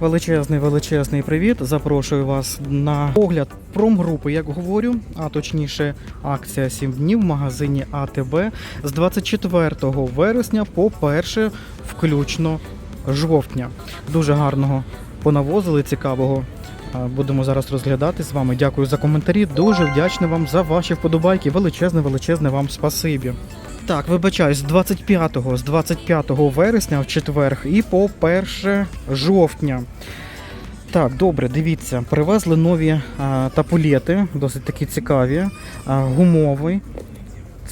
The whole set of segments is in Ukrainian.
Величезний величезний привіт. Запрошую вас на огляд промгрупи, як говорю, а точніше, акція 7 днів в магазині АТБ з 24 вересня по 1 включно жовтня. Дуже гарного понавозили, цікавого. Будемо зараз розглядати з вами. Дякую за коментарі. Дуже вдячний вам за ваші вподобайки. Величезне, величезне вам спасибі. Так, вибачаюсь, з 25, з 25 вересня в четвер і по 1 жовтня. Так, добре, дивіться, привезли нові а, тапулети, досить такі цікаві, а, гумовий.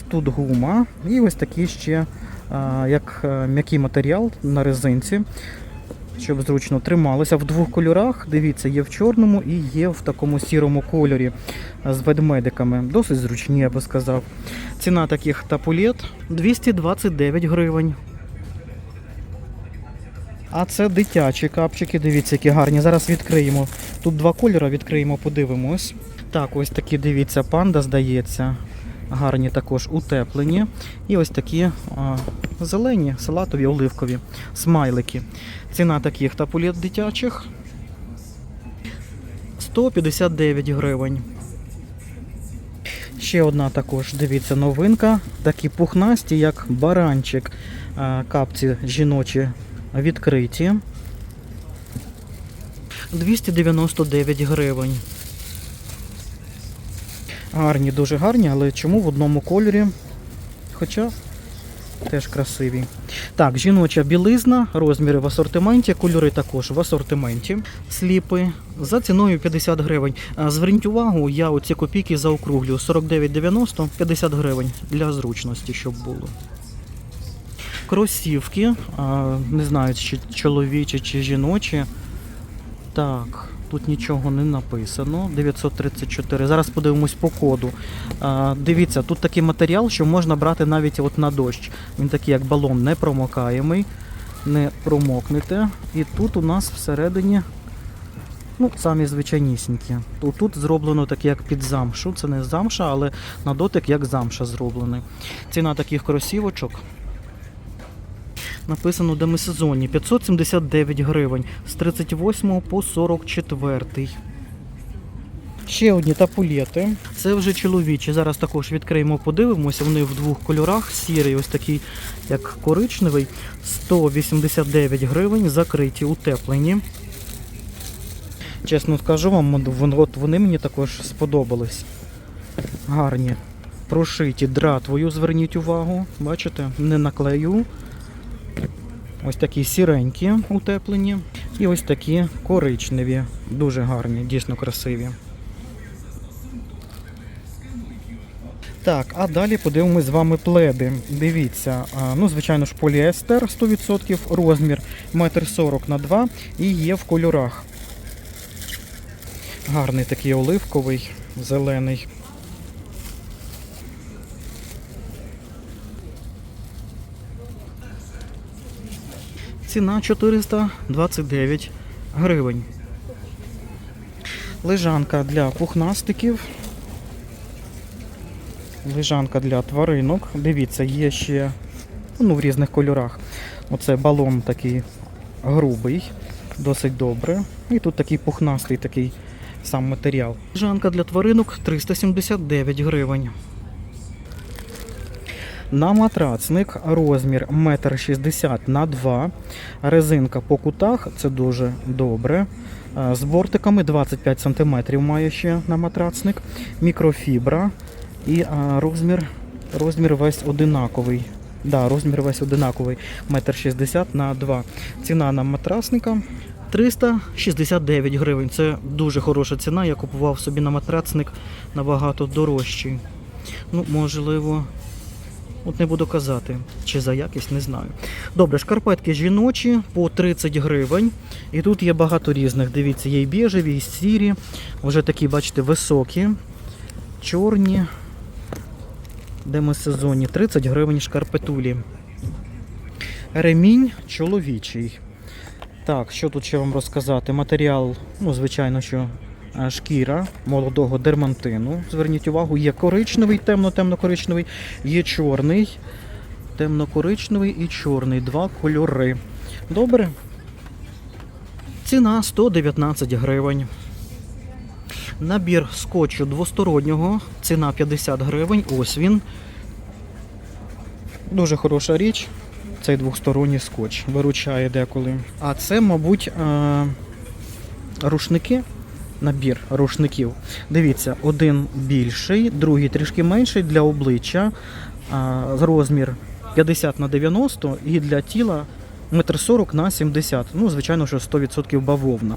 Тут гума, і ось такі ще а, як а, м'який матеріал на резинці, щоб зручно трималися в двох кольорах. Дивіться, є в чорному і є в такому сірому кольорі з ведмедиками. Досить зручні, я би сказав. Ціна таких тапулет 229 гривень. А це дитячі капчики, дивіться, які гарні. Зараз відкриємо. Тут два кольори, відкриємо, подивимось. Так, ось такі, дивіться, панда, здається. Гарні також утеплені. І ось такі а, зелені, салатові, оливкові смайлики. Ціна таких тапулет дитячих 159 гривень. Ще одна також, дивіться, новинка. Такі пухнасті, як баранчик. Капці жіночі відкриті. 299 гривень. Гарні, дуже гарні, але чому в одному кольорі? Хоча теж красиві. Так, жіноча білизна, розміри в асортименті, кольори також в асортименті. Сліпи за ціною 50 гривень. Зверніть увагу, я оці копійки заокруглю 49,90 50 гривень для зручності, щоб було. Кросівки, не знаю, чи чоловічі чи жіночі. Так, тут нічого не написано. 934. Зараз подивимось по коду. А, дивіться, тут такий матеріал, що можна брати навіть от на дощ. Він такий, як балон, не промокаємий, не промокнете. І тут у нас всередині. Ну, самі звичайнісінькі. Тут зроблено таке, як під замшу. Це не замша, але на дотик як замша зроблений. Ціна таких кросівочок написано демисезонні 579 гривень з 38 по 44. Ще одні тапулети. Це вже чоловічі. Зараз також відкриємо, подивимося. Вони в двох кольорах. Сірий, ось такий, як коричневий. 189 гривень, закриті, утеплені. Чесно скажу вам, от вони мені також сподобались. Гарні. Прошиті дратвою, зверніть увагу. Бачите, не наклею. Ось такі сіренькі утеплені. І ось такі коричневі. Дуже гарні, дійсно красиві. Так, а далі подивимось з вами пледи. Дивіться, ну, звичайно ж, поліестер 100%, розмір 1,40 на 2 і є в кольорах. Гарний такий оливковий, зелений. Ціна 429 гривень. Лежанка для пухнастиків. Лежанка для тваринок. Дивіться, є ще ну, в різних кольорах. Оце балон такий грубий, досить добре. І тут такий пухнастий такий сам матеріал. Лежанка для тваринок 379 гривень. На матрацник розмір 1,60 м на 2 Резинка по кутах, це дуже добре. Е, З бортиками 25 см має ще на матрацник. Мікрофібра і е, розмір, розмір весь одинаковий. Да, розмір весь одинаковий 1,60 м на 2 Ціна на матрасника 369 гривень. Це дуже хороша ціна. Я купував собі на матрацник набагато дорожчий. Ну, можливо, От не буду казати, чи за якість, не знаю. Добре, шкарпетки жіночі по 30 гривень. І тут є багато різних. Дивіться, є і біжеві, і сірі. Вже такі, бачите, високі, чорні. Демосезонні. 30 гривень шкарпетулі. Ремінь чоловічий. Так, що тут ще вам розказати? Матеріал, ну, звичайно, що шкіра молодого дермантину. Зверніть увагу, є коричневий, темно-темно-коричневий, є чорний, темно-коричневий і чорний. Два кольори. Добре. Ціна 119 гривень. Набір скотчу двостороннього, ціна 50 гривень. Ось він. Дуже хороша річ. Цей двосторонній скотч. Виручає деколи. А це, мабуть, е- рушники. Набір рушників. Дивіться, один більший, другий трішки менший для обличчя. Розмір 50 на 90 і для тіла 1,40 на 70. Ну, звичайно, що 100% бавовна.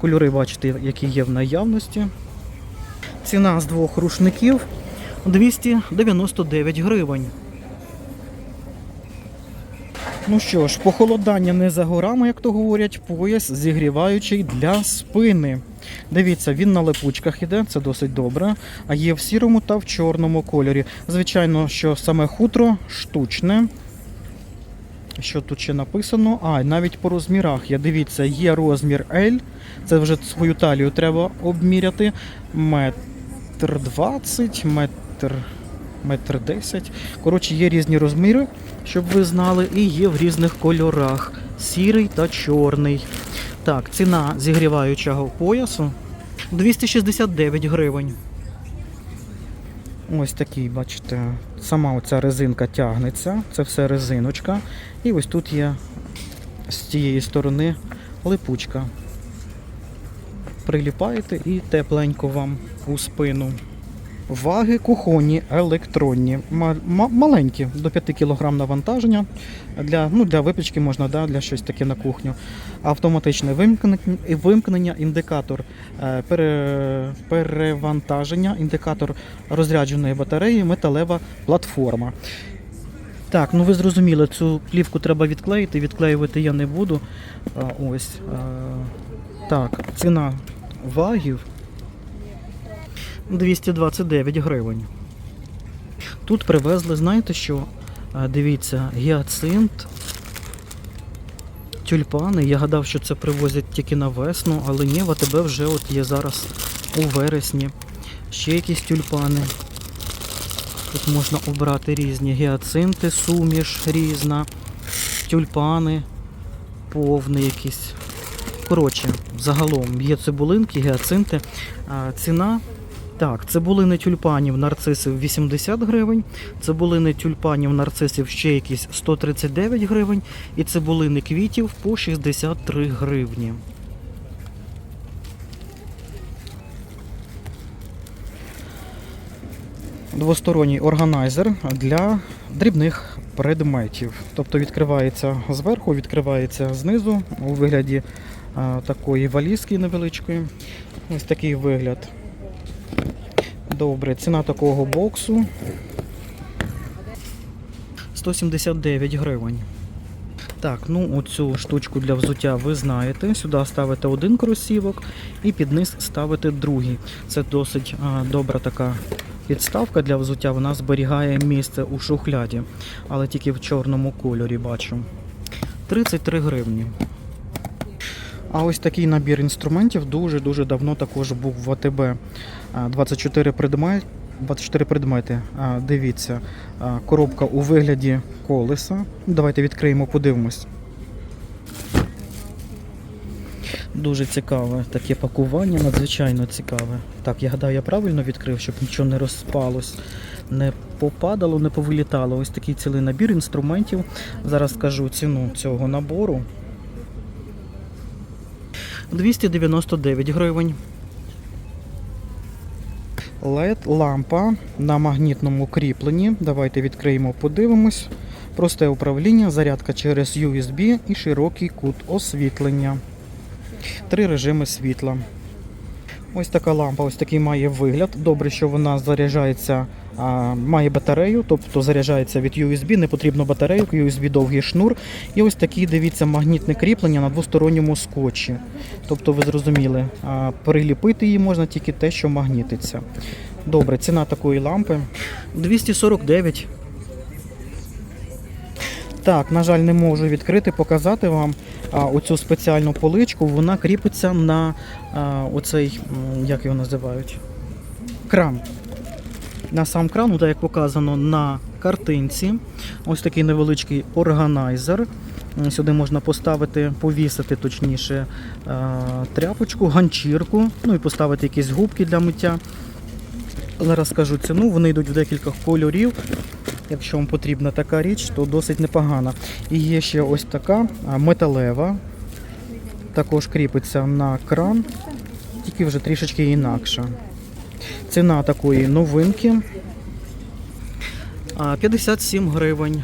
Кольори, бачите, які є в наявності. Ціна з двох рушників 299 гривень. Ну що ж, похолодання не за горами, як то говорять, пояс зігріваючий для спини. Дивіться, він на липучках іде, це досить добре. А є в сірому та в чорному кольорі. Звичайно, що саме хутро штучне. Що тут ще написано? А, навіть по розмірах є. Дивіться, є розмір L. Це вже свою талію треба обміряти. Метр двадцять, метр, метр десять. Коротше, є різні розміри, щоб ви знали, і є в різних кольорах: сірий та чорний. Так, ціна зігріваючого поясу 269 гривень. Ось такий, бачите, сама оця резинка тягнеться, це все резиночка. І ось тут є з цієї сторони липучка. Приліпаєте і тепленько вам у спину. Ваги кухонні електронні, Ма- ма- маленькі, до 5 кг навантаження. Для, ну, для випічки можна, да, для щось таке на кухню. Автоматичне вимкнення, вимкнення індикатор е, пере, перевантаження, індикатор розрядженої батареї, металева платформа. Так, ну ви зрозуміли, цю плівку треба відклеїти. Відклеювати я не буду. Ось. А, так, ціна вагів 229 гривень. Тут привезли, знаєте що? Дивіться, гіацинт, тюльпани. Я гадав, що це привозять тільки на весну, але ні, в АТБ вже от є зараз у вересні. Ще якісь тюльпани. Тут можна обрати різні гіацинти, суміш різна, тюльпани, повний якийсь. Коротше, загалом є цибулинки, гіацинти. Ціна. Так, цибулини тюльпанів нарцисів 80 гривень, цибулини тюльпанів нарцисів ще якісь 139 гривень, і цибулини квітів по 63 гривні. Двосторонній органайзер для дрібних предметів. Тобто відкривається зверху, відкривається знизу у вигляді такої валізки невеличкої. Ось такий вигляд. Добре, ціна такого боксу 179 гривень. Так, ну оцю штучку для взуття ви знаєте. Сюди ставите один кросівок і під низ ставите другий. Це досить а, добра така підставка для взуття. Вона зберігає місце у шухляді, але тільки в чорному кольорі бачу. 33 гривні. А ось такий набір інструментів дуже-дуже давно також був в АТБ. А, 24 предмети. 24 предмети. Дивіться, коробка у вигляді колеса. Давайте відкриємо, подивимось. Дуже цікаве таке пакування, надзвичайно цікаве. Так, я гадаю, я правильно відкрив, щоб нічого не розпалось, не попадало, не повилітало. Ось такий цілий набір інструментів. Зараз скажу ціну цього набору. 299 гривень. LED лампа на магнітному кріпленні. Давайте відкриємо, подивимось. Просте управління, зарядка через USB і широкий кут освітлення. Три режими світла. Ось така лампа, ось такий має вигляд. Добре, що вона заряджається, а, має батарею, тобто заряджається від USB, не потрібно батарею, USB довгий шнур. І ось такі, дивіться, магнітне кріплення на двосторонньому скотчі. Тобто, ви зрозуміли, а, приліпити її можна тільки те, що магнітиться. Добре, ціна такої лампи 249. Так, на жаль, не можу відкрити, показати вам а, оцю спеціальну поличку. Вона кріпиться на а, оцей, як його називають, кран. На сам кран, ну, так як показано на картинці. Ось такий невеличкий органайзер. Сюди можна поставити, повісити точніше е, тряпочку, ганчірку, ну і поставити якісь губки для миття. Зараз скажу ціну, вони йдуть в декілька кольорів. Якщо вам потрібна така річ, то досить непогана. І є ще ось така металева. Також кріпиться на кран, тільки вже трішечки інакша. Ціна такої новинки 57 гривень.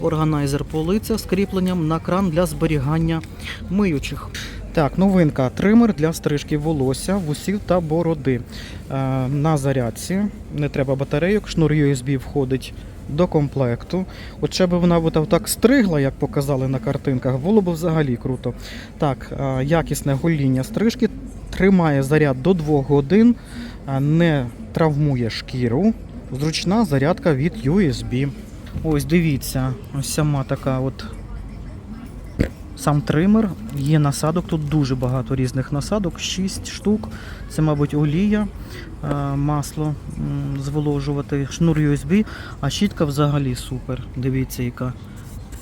Органайзер полиця з кріпленням на кран для зберігання миючих. Так, новинка тример для стрижки волосся, вусів та бороди. На зарядці не треба батарейок, шнур USB входить до комплекту. От ще б вона так стригла, як показали на картинках, було б взагалі круто. Так, якісне гоління стрижки, тримає заряд до 2 годин, е, не травмує шкіру. Зручна зарядка від USB. Ось дивіться, ось сама така от сам тример. Є насадок, тут дуже багато різних насадок, 6 штук. Це, мабуть, олія, е, масло зволожувати, шнур USB, а щітка взагалі супер. Дивіться, яка.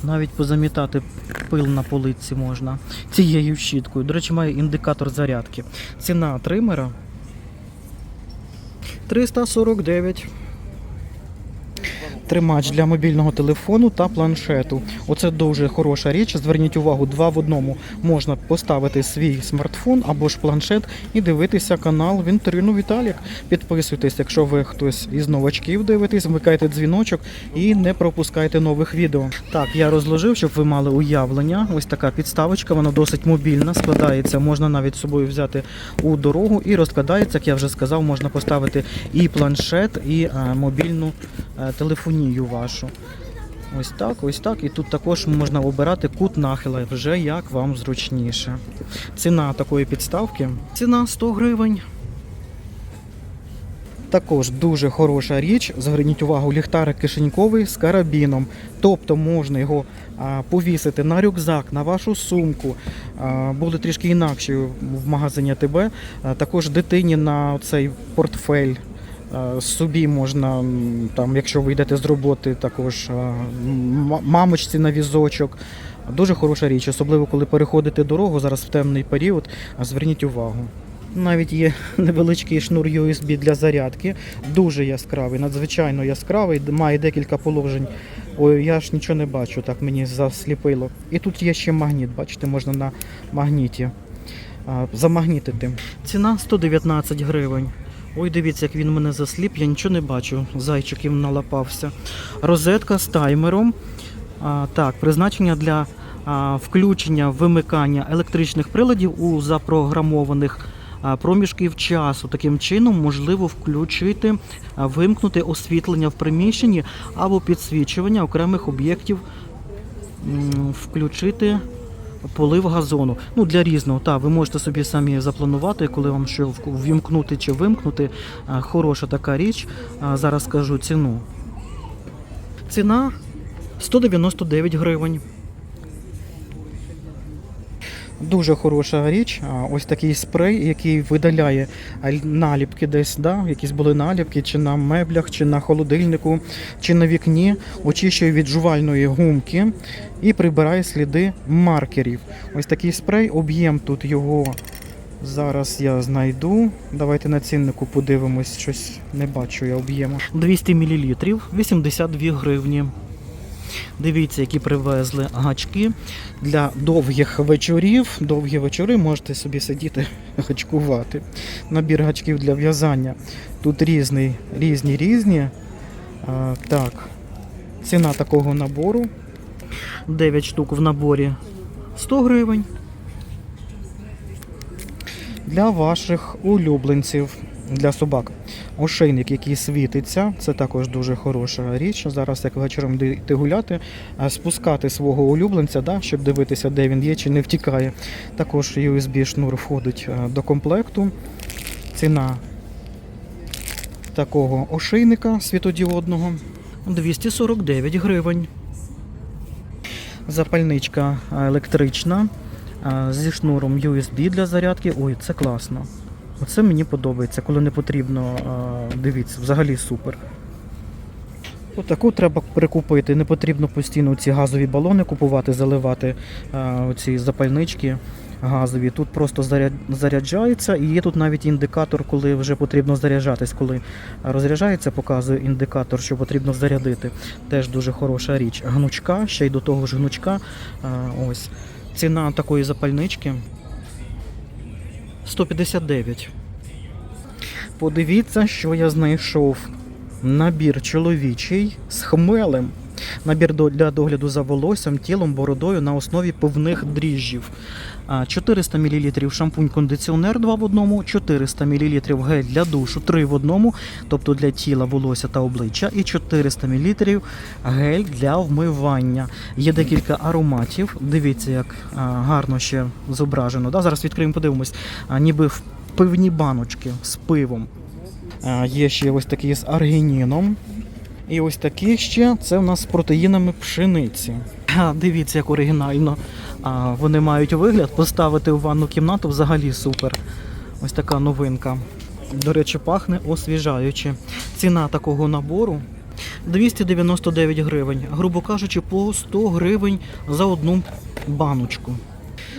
Навіть позамітати пил на полиці можна цією щіткою. До речі, має індикатор зарядки. Ціна тримера 349. Тримач для мобільного телефону та планшету. Оце дуже хороша річ. Зверніть увагу, два в одному можна поставити свій смартфон або ж планшет і дивитися канал Вінторину Віталік. Підписуйтесь, якщо ви хтось із новачків дивитесь, вмикайте дзвіночок і не пропускайте нових відео. Так, я розложив, щоб ви мали уявлення. Ось така підставочка, вона досить мобільна, складається, можна навіть з собою взяти у дорогу і розкладається, як я вже сказав, можна поставити і планшет, і е, мобільну телефонію вашу. Ось так, ось так. І тут також можна обирати кут нахила, вже як вам зручніше. Ціна такої підставки ціна 100 гривень. Також дуже хороша річ. Зверніть увагу, ліхтарик кишеньковий з карабіном. Тобто можна його повісити на рюкзак, на вашу сумку. Буде трішки інакше в магазині АТБ. А, також дитині на цей портфель. А, Собі можна, там, якщо ви йдете з роботи, також мамочці на візочок. Дуже хороша річ, особливо коли переходите дорогу зараз в темний період. Зверніть увагу. Навіть є невеличкий шнур USB для зарядки, дуже яскравий, надзвичайно яскравий, має декілька положень. Ой, я ж нічого не бачу, так мені засліпило. І тут є ще магніт, бачите, можна на магніті замагнітити. Ціна 119 гривень. Ой, дивіться, як він мене засліп, я нічого не бачу. Зайчиків налапався. Розетка з таймером. А, так, призначення для а, включення вимикання електричних приладів у запрограмованих проміжків часу. Таким чином можливо включити, вимкнути освітлення в приміщенні або підсвічування окремих об'єктів, включити полив газону. Ну, для різного. Так, ви можете собі самі запланувати, коли вам що ввімкнути чи вимкнути. Хороша така річ. Зараз скажу ціну. Ціна 199 гривень. Дуже хороша річ. Ось такий спрей, який видаляє наліпки десь, да? якісь були наліпки, чи на меблях, чи на холодильнику, чи на вікні, очищує від жувальної гумки і прибирає сліди маркерів. Ось такий спрей, об'єм тут його. Зараз я знайду. Давайте на ціннику подивимось, щось не бачу я об'єму. 200 мл, 82 гривні. Дивіться, які привезли гачки для довгих вечорів. Довгі вечори можете собі сидіти гачкувати. Набір гачків для в'язання. Тут різний, різні, різні. А, так, ціна такого набору. 9 штук в наборі 100 гривень. Для ваших улюбленців, для собак. Ошейник, який світиться, це також дуже хороша річ. Зараз, як вечором йти гуляти, спускати свого улюбленця, да, щоб дивитися, де він є чи не втікає. Також USB шнур входить до комплекту. Ціна такого ошейника світодіодного 249 гривень. Запальничка електрична зі шнуром USB для зарядки. Ой, це класно. Оце мені подобається, коли не потрібно. е, Дивіться, взагалі супер. Отаку треба прикупити. Не потрібно постійно ці газові балони купувати, заливати а, оці запальнички газові. Тут просто заряджається і є тут навіть індикатор, коли вже потрібно заряджатись. Коли розряджається, показує індикатор, що потрібно зарядити. Теж дуже хороша річ. Гнучка, ще й до того ж гнучка. Ось. Ціна такої запальнички 159. Подивіться, що я знайшов. Набір чоловічий з хмелем. Набір до- для догляду за волоссям, тілом, бородою на основі пивних дріжджів. 400 мл шампунь-кондиціонер 2 в одному, 400 мл гель для душу 3 в одному, тобто для тіла, волосся та обличчя, і 400 мл гель для вмивання. Є декілька ароматів. Дивіться, як гарно ще зображено. Да? Зараз відкриємо, подивимось, ніби в пивні баночки з пивом. Є ще ось такі з аргініном. І ось такі ще це у нас з протеїнами пшениці. Дивіться, як оригінально. А, Вони мають вигляд. Поставити в ванну кімнату взагалі супер. Ось така новинка. До речі, пахне освіжаюче. Ціна такого набору 299 гривень. Грубо кажучи, по 100 гривень за одну баночку.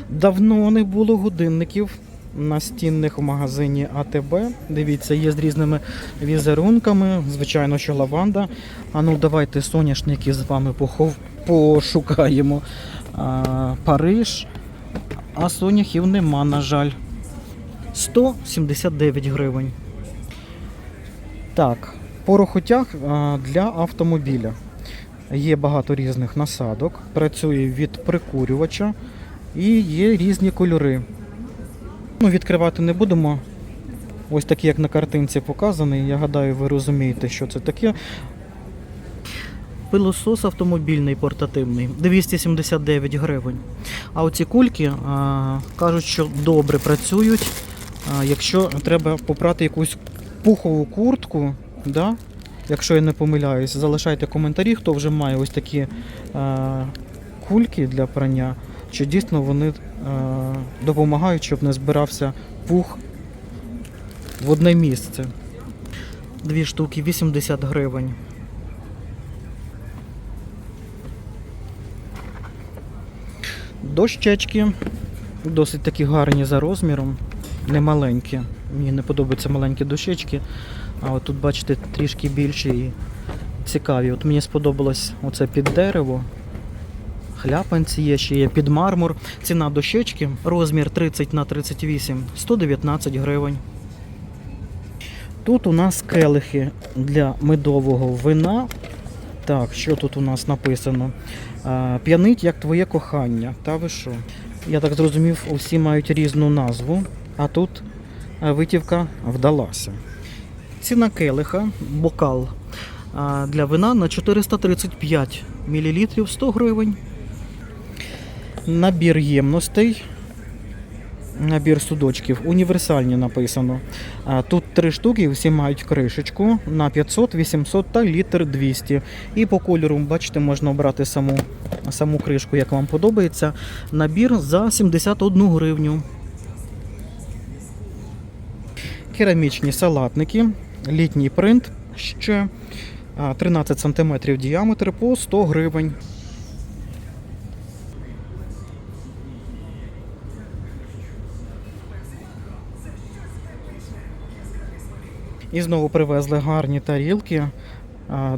Давно не було годинників настінних в магазині АТБ. Дивіться, є з різними візерунками. Звичайно, що лаванда. А ну давайте соняшники з вами похов... пошукаємо. А, Париж. А соняхів нема, на жаль. 179 гривень. Так, порохотяг для автомобіля. Є багато різних насадок. Працює від прикурювача і є різні кольори. Ну, відкривати не будемо. Ось такі, як на картинці показаний. Я гадаю, ви розумієте, що це таке. Пилосос автомобільний портативний 279 гривень. А оці кульки а, кажуть, що добре працюють. А, якщо треба попрати якусь пухову куртку, да? якщо я не помиляюсь, залишайте коментарі, хто вже має ось такі а, кульки для прання, чи дійсно вони а, допомагають, щоб не збирався пух в одне місце. Дві штуки 80 гривень. Дощечки досить такі гарні за розміром, не маленькі. Мені не подобаються маленькі дощечки, а от тут, бачите, трішки більші і цікаві. От мені сподобалось оце під дерево. Хляпанці є, ще є під мармур. Ціна дощечки, розмір 30 на 38, 119 гривень. Тут у нас келихи для медового вина. Так, що тут у нас написано? П'янить як твоє кохання. Та ви що? Я так зрозумів, усі мають різну назву, а тут витівка вдалася. Ціна келиха, бокал для вина на 435 мл 100 гривень. Набір ємностей. Набір судочків. Універсальні написано. Тут три штуки, всі мають кришечку на 500, 800 та літр 200. І по кольору, бачите, можна обрати саму, саму кришку, як вам подобається. Набір за 71 гривню. Керамічні салатники, літній принт ще 13 см діаметр по 100 гривень. І знову привезли гарні тарілки.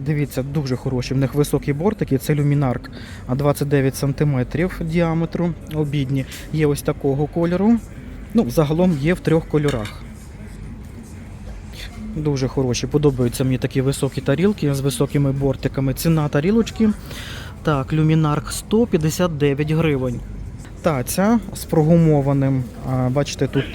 Дивіться, дуже хороші. В них високі бортики. Це люмінарк 29 см діаметру. Обідні. Є ось такого кольору. Ну, загалом є в трьох кольорах. Дуже хороші. Подобаються мені такі високі тарілки з високими бортиками. Ціна тарілочки. Так, люмінарк 159 гривень. Таця з прогумованим. Бачите, тут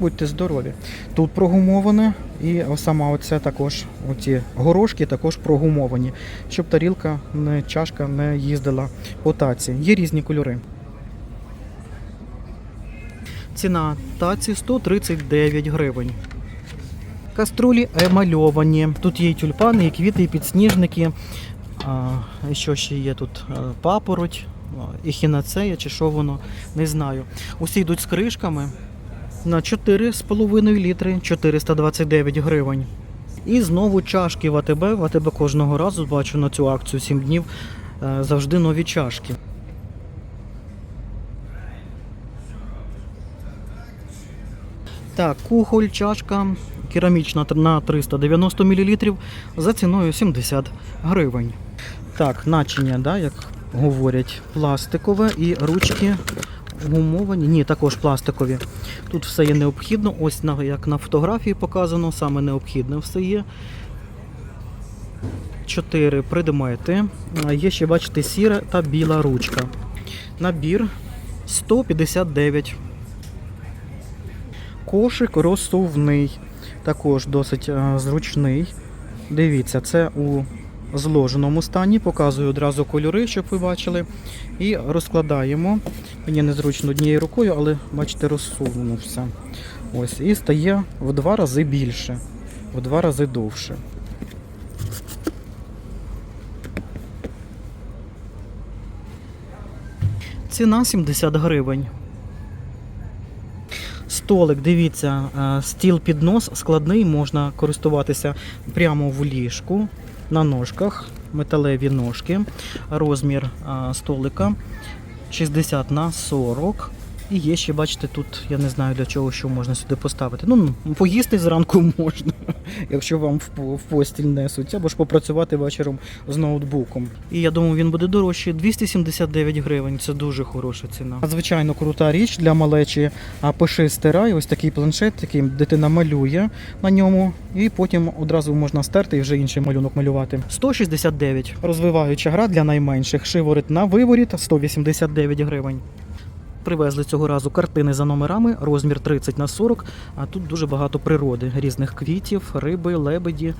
будьте здорові. Тут прогумоване, і сама оця також, оці горошки також прогумовані, щоб тарілка, не чашка не їздила по таці. Є різні кольори. Ціна таці 139 гривень. Каструлі емальовані. Тут є і тюльпани, і квіти, і підсніжники. А, що ще є тут? Папороть, а, і хінацея, чи що воно, не знаю. Усі йдуть з кришками на 4,5 літри 429 гривень. І знову чашки в АТБ. В АТБ кожного разу бачу на цю акцію 7 днів е, завжди нові чашки. Так, кухоль, чашка керамічна на 390 мл за ціною 70 гривень. Так, начиня, да, як говорять, пластикове і ручки гумовані. Ні, також пластикові. Тут все є необхідно. Ось як на фотографії показано, саме необхідне все є. 4 предмети. Є ще, бачите, сіра та біла ручка. Набір 159. Кошик розсувний. Також досить зручний. Дивіться, це у зложеному стані. Показую одразу кольори, щоб ви бачили. І розкладаємо. Мені незручно однією рукою, але бачите, розсунувся. Ось, і стає в два рази більше, в два рази довше. Ціна 70 гривень. Столик, дивіться, е, стіл піднос складний, можна користуватися прямо в ліжку на ножках, металеві ножки. Розмір столика 60 на 40. І є ще, бачите, тут я не знаю для чого, що можна сюди поставити. Ну, поїсти зранку можна, якщо вам в постіль несуть, або ж попрацювати вечором з ноутбуком. І я думаю, він буде дорожчий 279 гривень. Це дуже хороша ціна. Надзвичайно крута річ для малечі. А пиши стирай, ось такий планшет, який дитина малює на ньому, і потім одразу можна стерти і вже інший малюнок малювати. 169. Розвиваюча гра для найменших. Шиворит на виворіт 189 гривень. Привезли цього разу картини за номерами, розмір 30 на 40, а тут дуже багато природи, різних квітів, риби, лебеді,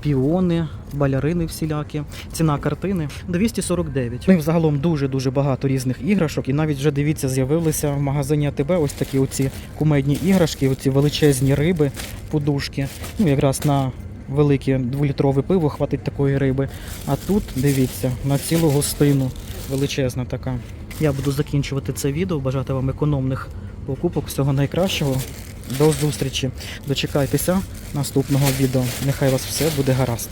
піони, балярини всілякі. Ціна картини 249. Ну і взагалом дуже-дуже багато різних іграшок. І навіть вже дивіться, з'явилися в магазині АТБ ось такі оці кумедні іграшки, оці величезні риби, подушки. Ну, якраз на велике дволітрове пиво хватить такої риби. А тут дивіться, на цілу гостину величезна така. Я буду закінчувати це відео. Бажати вам економних покупок, всього найкращого. До зустрічі. Дочекайтеся наступного відео. Нехай вас все буде гаразд.